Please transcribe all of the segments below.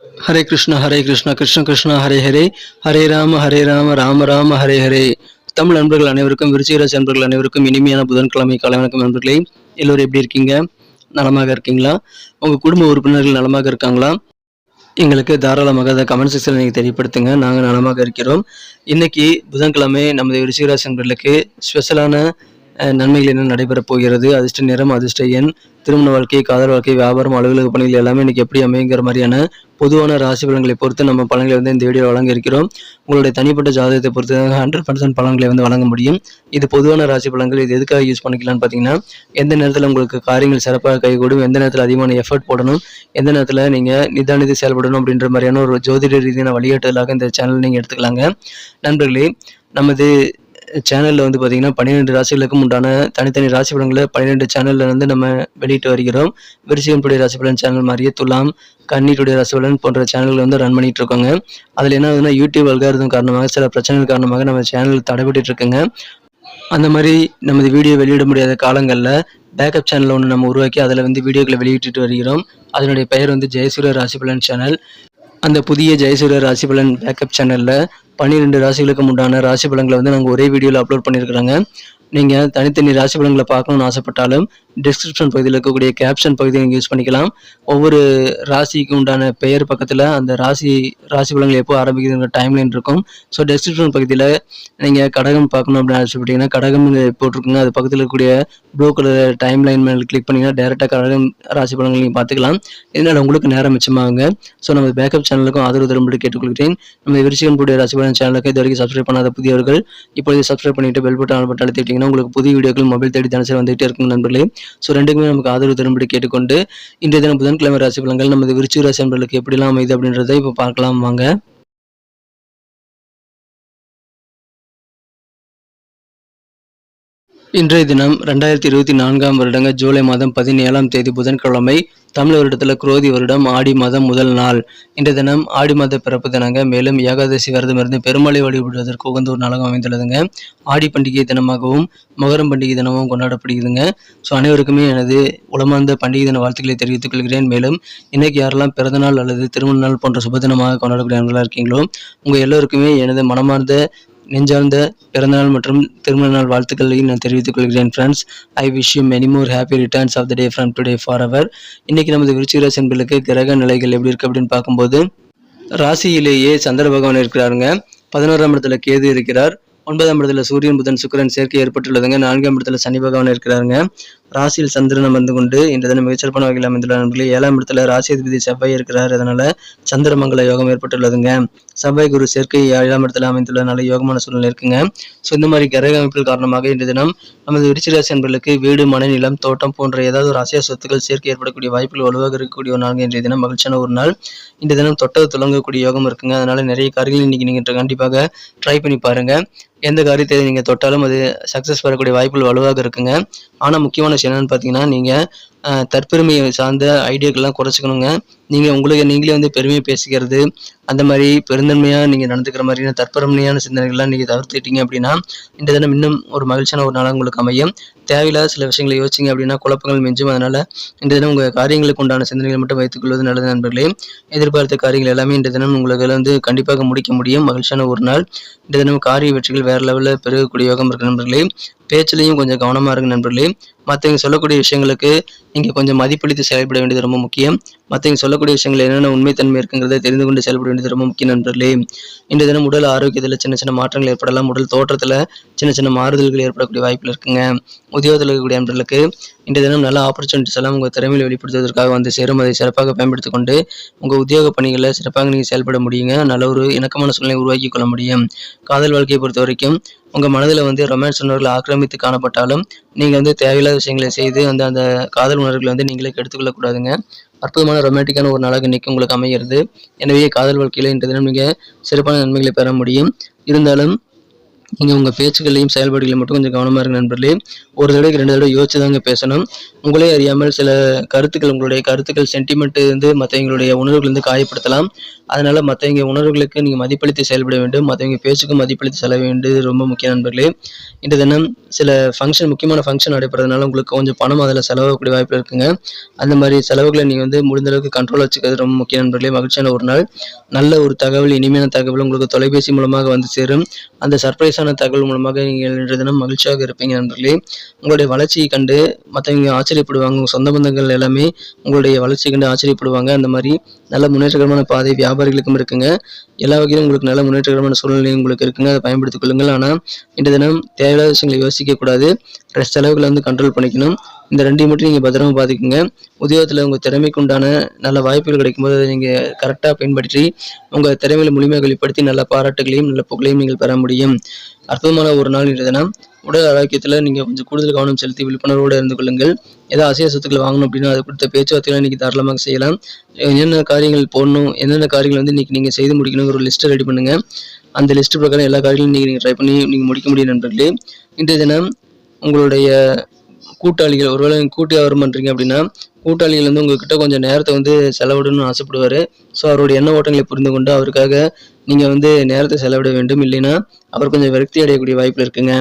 ஹரே கிருஷ்ணா ஹரே கிருஷ்ணா கிருஷ்ண கிருஷ்ணா ஹரே ஹரே ஹரே ராம ஹரே ராம ராம ராம ஹரே ஹரே தமிழ் நண்பர்கள் அனைவருக்கும் விருச்சிகராசி நண்பர்கள் அனைவருக்கும் இனிமையான புதன்கிழமை காலை வணக்கம் நண்பர்களே. எல்லோரும் எப்படி இருக்கீங்க? நலமாக இருக்கீங்களா? உங்கள் குடும்ப உறுப்பினர்கள் நலமாக இருக்காங்களா? எங்களுக்கு தாராளமாக அதை கமெண்ட் செக்ஷனில் நீங்கள் தெரியப்படுத்துங்க. நாங்கள் நலமாக இருக்கிறோம். இன்னைக்கு புதன்கிழமை நமது விருச்சிகராசி அன்பர்களுக்கு ஸ்பெஷலான நன்மைகள் என்ன நடைபெறப் போகிறது? அதிர்ஷ்ட நிறம் அதிர்ஷ்ட எண் திருமண வாழ்க்கை காதல் வாழ்க்கை வியாபாரம் அலுவலக பணிகள் எல்லாமே இன்னைக்கு எப்படி அமைங்கிற மாதிரியான பொதுவான ராசி பலன்களை பொறுத்து நம்ம பலன்களை வந்து இந்த வீடியோ வழங்க இருக்கிறோம். உங்களுடைய தனிப்பட்ட ஜாதகத்தை பொறுத்து ஹண்ட்ரட் பர்சன்ட் பலன்களை வந்து வழங்க முடியும். இது பொதுவான ராசி பலன்கள். இது எதுக்காக யூஸ் பண்ணிக்கலாம்னு பார்த்தீங்கன்னா எந்த நேரத்தில் உங்களுக்கு காரியங்கள் சிறப்பாக கைகூடும் எந்த நேரத்தில் அதிகமான எஃபர்ட் போடணும் எந்த நேரத்தில் நீங்கள் நிதானித்து செயல்படணும் அப்படின்ற மாதிரியான ஒரு ஜோதிட ரீதியான வழிகாட்டுதலாக இந்த சேனல் நீங்கள் எடுத்துக்கலாங்க. நண்பர்களே நமது சேனலில் வந்து பார்த்திங்கன்னா பன்னிரெண்டு ராசிகளுக்கும் உண்டான தனித்தனி ராசி பலன்களை பன்னிரெண்டு சேனலில் வந்து நம்ம வெளியிட்டு வருகிறோம். விருச்சிகன்புடைய ராசி பலன் சேனல் மாதிரியே துலாம் கண்ணீருடைய ராசி பலன் போன்ற சேனல்கள் வந்து ரன் பண்ணிட்டு இருக்கோங்க. அதில் என்ன ஆகுதுன்னா யூடியூப் அல்காரதம் காரணமாக சில பிரச்சனைகள் காரணமாக நம்ம சேனல் தடைபட்டு இருக்குங்க. அந்த மாதிரி நமது வீடியோ வெளியிட முடியாத காலங்களில் பேக்கப் சேனல் ஒன்று நம்ம உருவாக்கி அதில் வந்து வீடியோக்களை வெளியிட்டு வருகிறோம். அதனுடைய பெயர் வந்து ஜெயசூரிய ராசி பலன் சேனல் அந்த புதிய ஜெயசூரிய ராசி பலன் பேக்கப் சேனலில் பன்னிரெண்டு ராசிகளுக்கும் உண்டான ராசி பலன்களை வந்து நாங்கள் ஒரே வீடியோவில் அப்லோட் பண்ணியிருக்கிறாங்க. நீங்கள் தனித்தனி ராசி பலன்களை பார்க்கணும்னு ஆசைப்பட்டாலும் டிஸ்கிரிப்ஷன் பகுதியில் இருக்கக்கூடிய கேப்ஷன் பகுதியை நீங்கள் யூஸ் பண்ணிக்கலாம். ஒவ்வொரு ராசிக்கு உண்டான பெயர் பக்கத்தில் அந்த ராசி ராசி பலன்கள் எப்போ ஆரம்பிக்குதுங்கிற டைம்லைன் இருக்கும். ஸோ டிஸ்கிரிப்ஷன் பகுதியில் நீங்கள் கடகம் பார்க்கணும் அப்படின்னு ஆசைப்பட்டீங்கன்னா கடகம் போட்டிருக்குங்க. அது பக்கத்தில் இருக்கக்கூடிய ப்ளூ கலர் டைம் லைன் மேலே கிளிக் பண்ணிங்கன்னா டேரெக்டாக கடகம் ராசி பலன்கள் நீங்கள் பார்த்துக்கலாம். இதனால் உங்களுக்கு நேரம் மிச்சமாகுங்க. ஸோ நம்ம பேக்கப் சேனலுக்கும் ஆதரவு தரும்படி கேட்டுக்கொள்கிறேன். நம்ம விருச்சிகன் கூடிய ராசி பலன் சேனலுக்கு இது வரைக்கும் சப்ஸ்கிரைப் பண்ணாத புதியவர்கள் இப்பொழுது சப்ஸ்கிரைப் பண்ணிட்டு பெல் பட்டன் பட்டன் அழுத்திட்டீங்க பார்த்தீங்கன்னா உங்களுக்கு புதிய வீடியோக்கள் மொபைல் தேடி தினசரி வந்துகிட்டே இருக்கும் நண்பர்களே. ஸோ ரெண்டுக்குமே நமக்கு ஆதரவு தரும்படி கேட்டுக்கொண்டு இன்றைய தினம் புதன்கிழமை ராசி பலன்கள் நமது விருச்சிக ராசி நண்பர்களுக்கு எப்படிலாம் அமைது அப்படின்றத இப்போ பார்க்கலாம் வாங்க. இன்றைய தினம் ரெண்டாயிரத்தி இருபத்தி நான்காம் வருடங்க ஜூலை மாதம் பதினேழாம் தேதி புதன்கிழமை தமிழ் வருடத்தில் குரோதி வருடம் ஆடி மாதம் முதல் நாள். இன்றைய தினம் ஆடி மாத பிறப்பு தினங்க. மேலும் ஏகாதசி விரதம் இருந்து பெருமாளை வழிபடுவதற்கு உகந்த ஒரு நாளாக அமைந்துள்ளதுங்க. ஆடி பண்டிகை தினமாகவும் மகரம் பண்டிகை தினமும் கொண்டாடப்படுகிறதுங்க. ஸோ அனைவருக்குமே எனது உளமார்ந்த பண்டிகை தின வாழ்த்துக்களை தெரிவித்துக் கொள்கிறேன். மேலும் இன்னைக்கு யாரெல்லாம் பிறந்தநாள் அல்லது திருமண நாள் போன்ற சுப தினமாக கொண்டாடக்கூடியவர்களாக இருக்கீங்களோ உங்கள் எல்லோருக்குமே எனது மனமார்ந்த நெஞ்சார்ந்த பிறந்தநாள் மற்றும் திருமண நாள் வாழ்த்துக்களையும் நான் தெரிவித்துக் கொள்கிறேன் friends I wish you many more happy returns of the day from today for our இன்னைக்கு நமது விருச்சிகராசி என்பர்களுக்கு கிரக நிலைகள் எப்படி இருக்கு அப்படின்னு பார்க்கும்போது ராசியிலேயே சந்திர பகவான் இருக்கிறாருங்க. பதினோராம் இடத்துல கேது இருக்கிறார். ஒன்பதாம் இடத்துல சூரியன் புதன் சுக்கரன் சேர்க்கை ஏற்பட்டுள்ளதுங்க. நான்காம் இடத்துல சனி பகவான் இருக்கிறாருங்க. ராசியில் சந்திரன் அமர்ந்து கொண்டு இந்த தினம் மிகச்சிறப்பான வகையில் அமைந்துள்ள நண்பர்களே ஏழாம் இடத்துல ராசி அதிபதி செவ்வாய் இருக்கிறார். அதனால சந்திரமங்கல யோகம் ஏற்பட்டுள்ளதுங்க. செவ்வாய் குரு சேர்க்கை ஏழாம் இடத்துல நல்ல யோகமான சூழ்நிலை இருக்குங்க. ஸோ இந்த மாதிரி கிரக அமைப்புகள் காரணமாக இன்று தினம் நமது விருச்சிராசி நண்பர்களுக்கு வீடு மனை நிலம் தோட்டம் போன்ற ஏதாவது ஒரு அசைய சொத்துக்கள் சேர்க்கை ஏற்படக்கூடிய வாய்ப்புகள் வலுவாக இருக்கக்கூடிய ஒரு நாள் இன்றைய தினம் மகிழ்ச்சியான ஒரு நாள். இந்த தினம் தொட்டது துளங்கக்கூடிய யோகம் இருக்குங்க. அதனால நிறைய காரியங்கள் இன்னைக்கு நீங்க கண்டிப்பாக ட்ரை பண்ணி பாருங்க. எந்த காரியத்தை நீங்க தொட்டாலும் அது சக்சஸ் வரக்கூடிய வாய்ப்புகள் வலுவாக இருக்குங்க. ஆனா முக்கியமான என்னன்னு பார்த்தீங்கன்னா நீங்க தற்பெருமையை சார்ந்த ஐடியாக்கள்லாம் குறைச்சிக்கணுங்க. நீங்கள் உங்களுக்கு நீங்களே வந்து பெருமையை பேசிக்கிறது அந்த மாதிரி பெருந்தன்மையாக நீங்கள் நடந்துக்கிற மாதிரியான தற்பெருமையான சிந்தனைகள்லாம் நீங்கள் தவிர்த்துட்டீங்க அப்படின்னா இந்த தினம் இன்னும் ஒரு மகிழ்ச்சியான ஒரு நாளாக உங்களுக்கு அமையும். தேவையில்லாத சில விஷயங்களை யோசிச்சிங்க அப்படின்னா குழப்பங்கள் மிஞ்சும். அதனால் இந்த தினம் உங்கள் காரியங்களுக்கு உண்டான சிந்தனைகளை மட்டும் வைத்துக்கொள்வது நல்லது நண்பர்களே. எதிர்பார்த்த காரியங்கள் எல்லாமே இந்த தினம் உங்களுக்கு வந்து கண்டிப்பாக முடிக்க முடியும். மகிழ்ச்சியான ஒரு நாள். இந்த தினம் காரிய வெற்றிகள் வேறு லெவலில் பெருகக்கூடிய யோகம் இருக்குது நண்பர்களே. பேச்சிலையும் கொஞ்சம் கவனமாக இருங்க நண்பர்களே. மற்றவங்க சொல்லக்கூடிய விஷயங்களுக்கு நீங்கள் கொஞ்சம் மதிப்பளித்து செயல்பட வேண்டியது ரொம்ப முக்கியம். மற்றவங்க சொல்லக்கூடிய விஷயங்கள் என்னென்ன உண்மைத்தன்மை இருக்குங்கிறத தெரிந்து கொண்டு செயல்பட வேண்டியது ரொம்ப முக்கிய நண்பர்களே. இந்த தினம் உடல் ஆரோக்கியத்தில் சின்ன சின்ன மாற்றங்கள் ஏற்படலாம். உடல் தோற்றத்தில் சின்ன சின்ன மாறுதல்கள் ஏற்படக்கூடிய வாய்ப்புகள் இருக்குங்க. உத்தியோகத்தில் இருக்கக்கூடிய நண்பர்களுக்கு இந்த தினம் நல்ல ஆப்பர்ச்சுனிட்டிஸ் எல்லாம் உங்கள் திறமையை வெளிப்படுத்துவதற்காக வந்து சேரும். அதை சிறப்பாக பயன்படுத்திக் கொண்டு உங்கள் உத்தியோக பணிகளை சிறப்பாக நீங்கள் செயல்பட முடியுங்க. நல்ல ஒரு இணக்கமான சூழ்நிலை உருவாக்கி கொள்ள முடியும். காதல் வாழ்க்கையை பொறுத்த வரைக்கும் உங்கள் மனதில் வந்து ரொமான்ஸ் உணர்வுகள் ஆக்கிரமித்து காணப்பட்டாலும் நீங்கள் வந்து தேவையில்லாத விஷயங்களை செய்து அந்த அந்த காதல் உணர்வுகளை வந்து நீங்களே கெடுத்துக்கொள்ளக்கூடாதுங்க அற்புதமான ரொமான்டிக்கான ஒரு நாளாக இன்னைக்கு உங்களுக்கு அமைகிறது. எனவே காதல் வாழ்க்கையில் இன்று தினம் நீங்கள் சிறப்பான நன்மைகளை பெற முடியும். இருந்தாலும் நீங்கள் உங்கள் பேச்சுக்களையும் செயல்பாடுகளையும் மட்டும் கொஞ்சம் கவனமாக இருங்க நண்பர்களே. ஒரு தடவைக்கு ரெண்டு தடவை யோசிச்சு தாங்க பேசணும். உங்களே அறியாமல் சில கருத்துக்கள் உங்களுடைய கருத்துக்கள் சென்டிமெண்ட் வந்து மற்றவங்களுடைய உணர்வுகள் வந்து காயப்படுத்தலாம். அதனால் மற்றவங்க உணர்வுகளுக்கு நீங்கள் மதிப்பளித்து செயல்பட வேண்டும். மற்றவங்க பேச்சுக்கும் மதிப்பளித்து செல்ல வேண்டியது ரொம்ப முக்கிய நண்பர்களே. இன்று தினம் சில ஃபங்க்ஷன் முக்கியமான ஃபங்க்ஷன் நடைபெறதுனால உங்களுக்கு கொஞ்சம் பணம் அதில் செலவாகக்கூடிய வாய்ப்பு இருக்குங்க. அந்த மாதிரி செலவுகளை நீங்கள் வந்து முடிந்த அளவுக்கு கண்ட்ரோல் வச்சுக்கிறது ரொம்ப முக்கிய நண்பர்களே. மகிழ்ச்சியான ஒரு நாள். நல்ல ஒரு தகவல் இனிமையான தகவல் உங்களுக்கு தொலைபேசி மூலமாக வந்து சேரும். அந்த சர்ப்ரைஸ் சர்ப்ரைஸான தகவல் மூலமாக நீங்கள் இன்றைய தினம் மகிழ்ச்சியாக இருப்பீங்க நண்பர்களே. உங்களுடைய வளர்ச்சியை கண்டு மற்றவங்க ஆச்சரியப்படுவாங்க. உங்கள் சொந்த பந்தங்கள் எல்லாமே உங்களுடைய வளர்ச்சியை கண்டு ஆச்சரியப்படுவாங்க. அந்த மாதிரி நல்ல முன்னேற்றகரமான பாதை வியாபாரிகளுக்கும் இருக்குங்க. எல்லா வகையிலும் உங்களுக்கு நல்ல முன்னேற்றகரமான சூழ்நிலை உங்களுக்கு இருக்குங்க. அதை பயன்படுத்திக் கொள்ளுங்கள். ஆனால் இன்றைய தினம் தேவையில்லாத விஷயங்களை யோசிக்கக்கூடாது ரெஸ்ட் செலவுகளை வந்து கண்ட்ரோல் பண்ணிக்கணும். இந்த ரெண்டையும் மட்டும் நீங்கள் பத்திரமா பார்த்துக்குங்க உத்தியோகத்தில் உங்கள் திறமைக்கு உண்டான நல்ல வாய்ப்புகள் கிடைக்கும்போது அதை நீங்கள் கரெக்டாக பயன்படுத்தி உங்கள் திறமையில முழுமையாக வெளிப்படுத்தி நல்ல பாராட்டுகளையும் நல்ல புகழையும் நீங்கள் பெற முடியும். அற்புதமான ஒரு நாள் இருந்ததுன்னா உடல் ஆரோக்கியத்தில் நீங்கள் கொஞ்சம் கூடுதல் கவனம் செலுத்தி விழிப்புணர்வோடு இருந்து கொள்ளுங்கள். ஏதோ அசைய சொத்துக்கள் வாங்கணும் அப்படின்னா அது கொடுத்த பேச்சுவார்த்தைகளை இன்றைக்கி தாராளமாக செய்யலாம். என்னென்ன காரியங்கள் போடணும் என்னென்ன காரியங்கள் வந்து இன்றைக்கி நீங்கள் செய்து முடிக்கணுங்கிற ஒரு லிஸ்ட்டை ரெடி பண்ணுங்கள் அந்த லிஸ்ட் பிரகாரம் எல்லா காரியங்களும் நீங்கள் நீங்கள் ட்ரை பண்ணி நீங்கள் முடிக்க முடியும் நண்பர்களே. இன்றைய தினம் உங்களுடைய கூட்டாளிகள் ஒருவேளை நீங்க கூட்டி வியாபாரம் பண்ணுறீங்க அப்படின்னா கூட்டாளிகள் வந்து உங்ககிட்ட கொஞ்சம் நேரத்தை வந்து செலவிடணும்னு ஆசைப்படுவார். ஸோ அவருடைய எண்ண ஓட்டங்களை புரிந்து கொண்டு அவருக்காக நீங்கள் வந்து நேரத்தை செலவிட வேண்டும். இல்லைன்னா அவர் கொஞ்சம் விரக்தி அடையக்கூடிய வாய்ப்பு இருக்குங்க.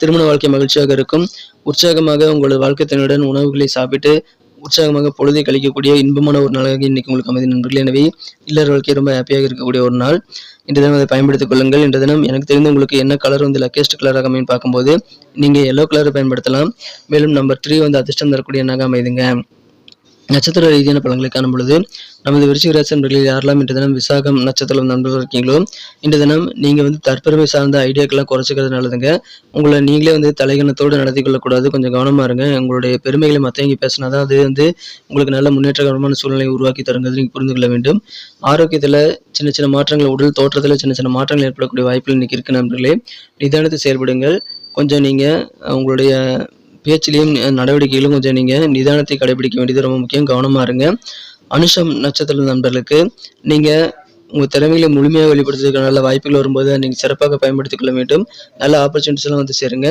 திருமண வாழ்க்கை மகிழ்ச்சியாக இருக்கும். உற்சாகமாக உங்களோட வாழ்க்கை துணையுடன் உணவுகளை சாப்பிட்டு உற்சாகமாக பொழுதை கழிக்கக்கூடிய இன்பமான ஒரு நாளாக இன்றைக்கி உங்களுக்கு அமைதி நண்பர்கள். எனவே இல்லற வாழ்க்கை ரொம்ப ஹாப்பியாக இருக்கக்கூடிய ஒரு நாள். இன்று தினம் அதை பயன்படுத்திக் கொள்ளுங்கள். இன்று தினம் எனக்கு தெரிந்து உங்களுக்கு என்ன கலர் வந்து லக்கேஸ்ட் கலராக அமைன்னு பார்க்கும்போது நீங்கள் எல்லோ கலரை பயன்படுத்தலாம். மேலும் நம்பர் த்ரீ வந்து அதிர்ஷ்டம் தரக்கூடிய எண்ணாக அமைதுங்க. நட்சத்திர ரீதியான பலன்களை காணும் பொழுது நமது விருச்சிக ராசி நண்பர்களில் யாரெல்லாம் இன்று தினம் விசாகம் நட்சத்திரம் நண்பர்கள் இருக்கீங்களோ இன்று தினம் நீங்கள் வந்து தற்பெருமை சார்ந்த ஐடியாக்கெல்லாம் குறைச்சிக்கிறது நல்லதுங்க உங்களை நீங்களே வந்து தலைகணத்தோடு நடத்தி கொள்ளக்கூடாது. கொஞ்சம் கவனமாக இருங்க. உங்களுடைய பெருமைகளை மற்றவங்க பேசினா தான் அது வந்து உங்களுக்கு நல்ல முன்னேற்றகரமான சூழ்நிலை உருவாக்கி தருங்கிறது நீங்கள் புரிந்து கொள்ள வேண்டும். ஆரோக்கியத்தில் சின்ன சின்ன மாற்றங்கள் உடல் தோற்றத்தில் சின்ன சின்ன மாற்றங்கள் ஏற்படக்கூடிய வாய்ப்புகள் இன்றைக்கி இருக்கு நண்பர்களே. நிதானத்தை செயல்படுங்கள். கொஞ்சம் நீங்கள் உங்களுடைய பேச்சிலையும் நடவடிக்கையிலும் கொஞ்சம் நீங்கள் நிதானத்தை கடைபிடிக்க வேண்டியது ரொம்ப முக்கியம். கவனமாக இருங்க. அனுஷம் நட்சத்திர நண்பர்களுக்கு நீங்கள் உங்கள் திறமைகளை முழுமையாக வெளிப்படுத்துறதுக்கு நல்ல வாய்ப்புகள் வரும்போது அதை நீங்கள் சிறப்பாக பயன்படுத்திக் கொள்ள வேண்டும். நல்ல ஆப்பர்ச்சுனிட்டிஸ்லாம் வந்து சேருங்க.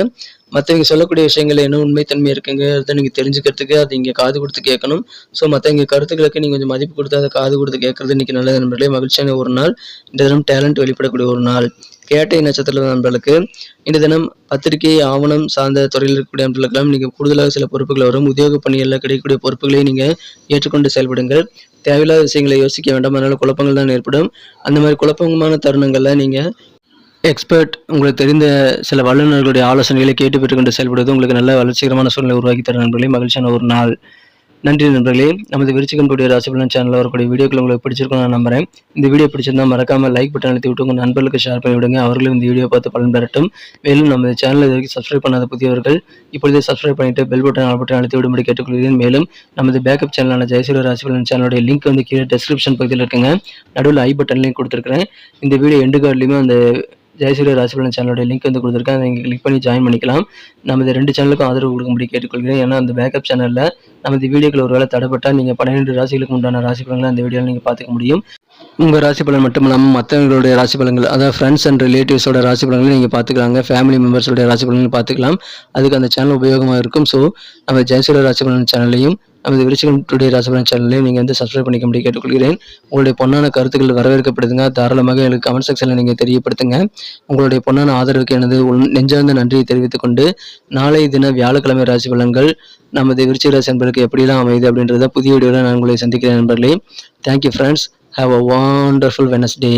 மற்றவங்க சொல்லக்கூடிய விஷயங்கள் என்ன உண்மைத்தன்மை இருக்குங்கிறத நீங்கள் தெரிஞ்சுக்கிறதுக்கு அதை இங்கே காது கொடுத்து கேட்கணும். ஸோ மற்றவங்க கருத்துக்களுக்கு நீங்கள் கொஞ்சம் மதிப்பு கொடுத்து அதை காது கொடுத்து கேட்கறது இன்றைக்கி நல்ல நண்பர்களே. மகிழ்ச்சியான ஒரு நாள். இந்த தினம் டேலண்ட் வெளிப்படக்கூடிய ஒரு நாள். கேட்டை நட்சத்திர நண்பர்களுக்கு இந்த தினம் பத்திரிகை ஆவணம் சார்ந்த துறையில் இருக்கக்கூடிய நண்பர்களுக்கெல்லாம் நீங்கள் கூடுதலாக சில பொறுப்புகள் வரும். உத்தியோக பணிகளில் கிடைக்கக்கூடிய பொறுப்புகளை நீங்கள் ஏற்றுக்கொண்டு செயல்படுங்கள். தேவையில்லாத விஷயங்களை யோசிக்க வேண்டாம். அதனால் குழப்பங்கள் தான் ஏற்படும். அந்த மாதிரி குழப்பமான தருணங்களில் நீங்கள் எக்ஸ்பர்ட் உங்களுக்கு தெரிந்த சில வல்லுநர்களுடைய ஆலோசனைகளை கேட்டு பெற்றுக்கொண்டு செயல்படுவது உங்களுக்கு நல்ல வளர்ச்சிகரமான சூழ்நிலை உருவாக்கி தர நண்பர்களே. மகிழ்ச்சியான ஒரு நாள். நன்றி நண்பர்களே. நமது விருச்சிகம் ராசிபலன் சேனலில் வரக்கூடிய வீடியோக்கள் உங்களுக்கு பிடிச்சிருக்கும் நான் நம்புறேன். இந்த வீடியோ பிடிச்சிருந்தா மறக்காமல் லைக் பட்டன் அழுத்தி விட்டு உங்கள் நண்பர்களுக்கு ஷேர் பண்ணி விடுங்க. அவர்களும் இந்த வீடியோ பார்த்து பலன் பெறட்டும். மேலும் நமது சேனலை இது வரைக்கும் சப்ஸ்கிரைப் பண்ணாத புதியவர்கள் இப்பொழுதே சப்ஸ்கிரைப் பண்ணிட்டு பெல் பட்டன் ஆல் பட்டன் அழுத்தி விடும்படி கேட்டுக்கொள்கிறேன். மேலும் நமது பேக்கப் சேனலான ஜெயசூரிய ராசிபலன் சேனலுடைய லிங்க் வந்து கீழே டெஸ்கிரிப்ஷன் பகுதியில் இருக்குங்க. நடுவில் ஐ பட்டன் லிங்க் கொடுத்துருக்கேன் இந்த வீடியோ எண்டு கார்ட்லையுமே அந்த ஜெயசூரிய ராசிபலன் சேனலோட லிங்க் வந்து கொடுத்துருக்கேன். அதை நீங்கள் கிளிக் பண்ணி ஜாயின் பண்ணிக்கலாம். நமது ரெண்டு சேனலுக்கும் ஆதரவு கொடுக்கும்படி கேட்டுக்கொள்கிறேன். ஏன்னா அந்த பேக்கப் சேனலில் நமது வீடியோக்கள் ஒருவேளை தடைப்பட்டால் நீங்கள் பன்னிரெண்டு ராசிகளுக்கு உண்டான ராசி பலன்களை அந்த வீடியோவில் நீங்கள் பார்த்துக்க முடியும். உங்கள் ராசி பலன் மட்டும் இல்லாமல் மற்றவங்களுடைய ராசி பலன்கள் அதாவது ஃப்ரெண்ட்ஸ் அண்ட் ரிலேட்டிவ்ஸோட ராசி பலன்களை நீங்கள் பார்த்துக்கலாங்க. ஃபேமிலி மெம்பர்ஸோட ராசி பலன்கள் பார்த்துக்கலாம். அதுக்கு அந்த சேனல் உபயோகமாக இருக்கும். ஸோ நம்ம ஜெயசூரிய ராசி பலன் சேனல்லையும் நமது விருச்சிகம் டுடே ராசிபலன் சேனலையும் நீங்கள் வந்து சப்ஸ்கிரைப் முடியும் கேட்டுக்கொள்கிறேன். உங்களுடைய பொன்னான கருத்துக்கள் வரவேற்கப்படுதுங்க. தாராளமாக எனக்கு கமெண்ட் செக்ஷனில் நீங்கள் தெரியப்படுத்துங்க. உங்களுடைய பொன்னான ஆதரவுக்கு எனது நெஞ்சார்ந்த நன்றியை தெரிவித்துக் கொண்டு நாளை தின வியாழக்கிழமை ராசி பலன்கள் நமது விருச்சிக ராசி நண்பர்களுக்கு எப்படிலாம் அமையுது அப்படின்றத புதிய வீடியோவில் நான் உங்களை சந்திக்கிறேன் நண்பர்களே. Thank you friends have a wonderful Wednesday